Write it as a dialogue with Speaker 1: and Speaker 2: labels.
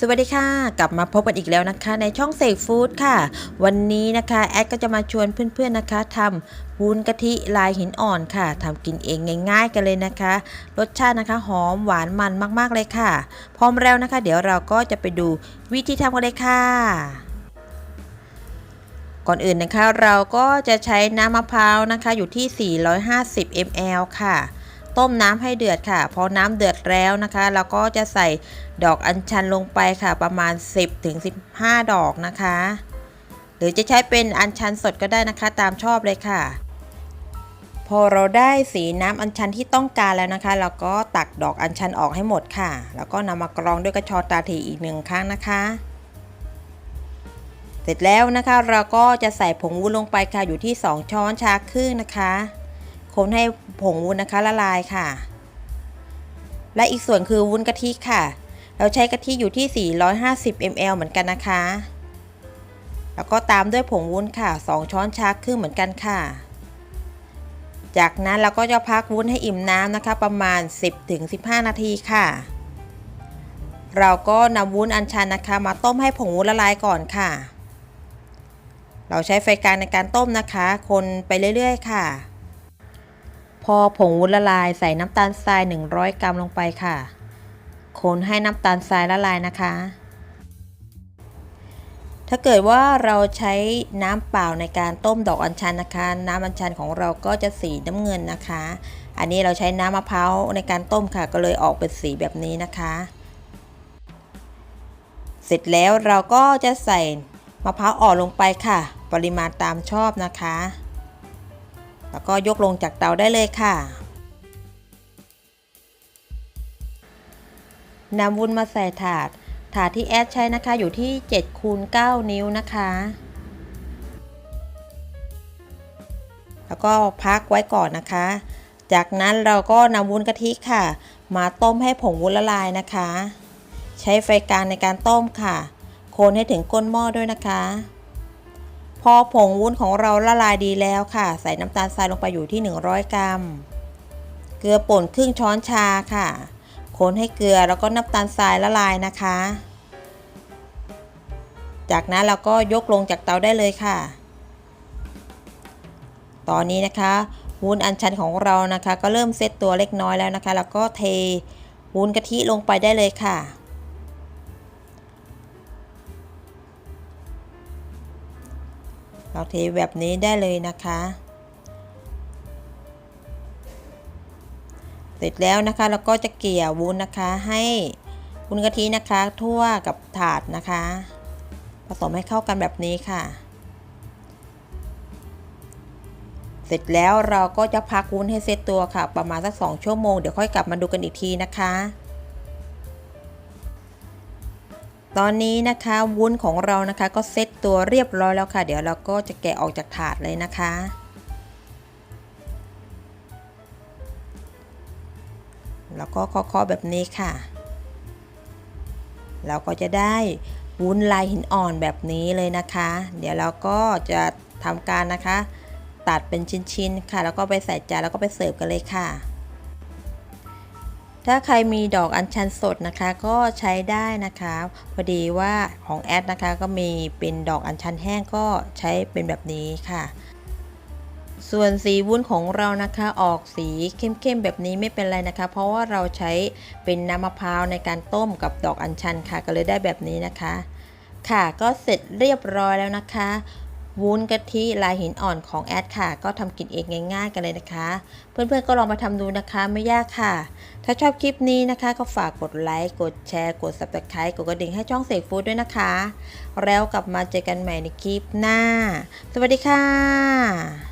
Speaker 1: สวัสดีค่ะ กลับมาพบกันอีกแล้วนะคะ ในช่องเสกฟู้ดค่ะ วันนี้นะคะแอดก็จะมาชวนเพื่อนๆนะคะทำวุ้นกะทิลายหินอ่อนค่ะทำกินเองง่ายๆกันเลยนะคะ รสชาตินะคะหอมหวานมันมากๆเลยค่ะ พร้อมแล้วนะคะ เดี๋ยวเราก็จะไปดูวิธีทำกันเลยค่ะ ก่อนอื่นนะคะเราก็จะใช้น้ำมะพร้าวนะคะอยู่ที่ 450 ml ค่ะ ต้มน้ำให้เดือดค่ะ พอน้ำเดือดแล้วนะคะ เราก็จะใส่ดอกอัญชันลงไปค่ะ ประมาณ 10-15ดอกนะคะ หรือจะใช้เป็นอัญชันสดก็ได้นะคะ ตามชอบเลยค่ะ พอเราได้สีน้ำอัญชันที่ต้องการแล้วนะคะ เราก็ตักดอกอัญชันออกให้หมดค่ะ แล้วก็นำมากรองด้วยกระชอตาถีอีกหนึ่งครั้งนะคะเสร็จแล้วนะคะเราก็จะใส่ผงวุ้นลงไปค่ะอยู่ที่ 2 ช้อนชาครึ่งนะคะ คนให้ผงวุ้นนะคะละลายค่ะ และอีกส่วนคือวุ้นกะทิค่ะ เราใช้กะทิอยู่ที่ 450 ml เหมือนกันนะคะ แล้วก็ตามด้วยผงวุ้นค่ะ 2 ช้อนชาครึ่งเหมือนกันค่ะ จากนั้นเราก็จะพักวุ้นให้อิ่มน้ำนะคะ ประมาณ 10-15 นาทีค่ะ เราก็นำวุ้นอัญชันนะคะ มาต้มให้ผงวุ้นละลายก่อนค่ะเราใช้ไฟกลางในการต้มนะคะ คนไปเรื่อย ๆ ค่ะ พอผงวุ้นละลายใส่น้ำตาลทราย 100 กรัมลงไปค่ะ คนให้น้ำตาลทรายละลายนะคะ ถ้าเกิดว่าเราใช้น้ำเปล่าในการต้มดอกอัญชันนะคะ น้ำอัญชันของเราก็จะสีน้ำเงินนะคะ อันนี้เราใช้น้ำมะพร้าวในการต้มค่ะ ก็เลยออกเป็นสีแบบนี้นะคะ เสร็จแล้วเราก็จะใส่มะพร้าวอ่อนลงไปค่ะ ปริมาณตามชอบนะคะ แล้วก็ยกลงจากเตาได้เลยค่ะนำวุ้นมาใส่ถาด ถาดที่แอดใช้นะคะอยู่ที่7คูณ9นิ้วนะคะ แล้วก็พักไว้ก่อนนะคะ จากนั้นเราก็นำวุ้นกะทิค่ะ มาต้มให้ผงวุ้นละลายนะคะ ใช้ไฟกลางในการต้มค่ะ คนให้ถึงก้นหม้อด้วยนะคะ อผงวุ้นของเราละลายดีแล้วค่ะ ใส่น้ำตาลทรายลงไปอยู่ที่ 100 กรัม เกลือป่นครึ่งช้อนชาค่ะ คนให้เกลือแล้วก็น้ำตาลทรายละลายนะคะ จากนั้นเราก็ยกลงจากเตาได้เลยค่ะ ตอนนี้นะคะวุ้นอัญชันของเรานะคะ ก็เริ่มเซตตัวเล็กน้อยแล้วนะคะ แล้วก็เทวุ้นกะทิลงไปได้เลยค่ะ เราเทแบบนี้ได้เลยนะคะ เสร็จแล้วนะคะเราก็จะเกี่ยวุ้นนะคะให้วุ้นกะทินะคะทั่วกับถาดนะคะ ผสมให้เข้ากันแบบนี้ค่ะ เสร็จแล้วเราก็จะพักวุ้นให้เซตตัวค่ะ ประมาณสักสองชั่วโมง เดี๋ยวค่อยกลับมาดูกันอีกทีนะคะ ตอนนี้นะคะวุ้นของเรานะคะก็เซตตัวเรียบร้อยแล้วค่ะ เดี๋ยวเราก็จะแกะออกจากถาดเลยนะคะ แล้วก็เคาะๆแบบนี้ค่ะ เราก็จะได้วุ้นลายหินอ่อนแบบนี้เลยนะคะ เดี๋ยวเราก็จะทำการนะคะ ตัดเป็นชิ้นๆค่ะ แล้วก็ไปใส่จานแล้วก็ไปเสิร์ฟกันเลยค่ะ ถ้าใครมีดอกอัญชันสดนะคะก็ใช้ได้นะคะพอดีว่าของแอดนะคะก็มีเป็นดอกอัญชันแห้งก็ใช้เป็นแบบนี้ค่ะ ส่วนสีวุ้นของเรานะคะออกสีเข้มๆแบบนี้ไม่เป็นไรนะคะ เพราะว่าเราใช้เป็นน้ำมะพร้าวในการต้มกับดอกอัญชันค่ะ ก็เลยได้แบบนี้นะคะ ค่ะก็เสร็จเรียบร้อยแล้วนะคะ วุ้นกะทิลายหินอ่อนของแอดค่ะ ก็ทำกินเองง่ายๆกันเลยนะคะ เพื่อนๆก็ลองมาทำดูนะคะไม่ยากค่ะ ถ้าชอบคลิปนี้นะคะ ก็ฝากกดไลค์กดแชร์ กด subscribe กดกระดิ่งให้ช่องเสกฟู้ดด้วยนะคะ แล้วกลับมาเจอกันใหม่ในคลิปหน้า สวัสดีค่ะ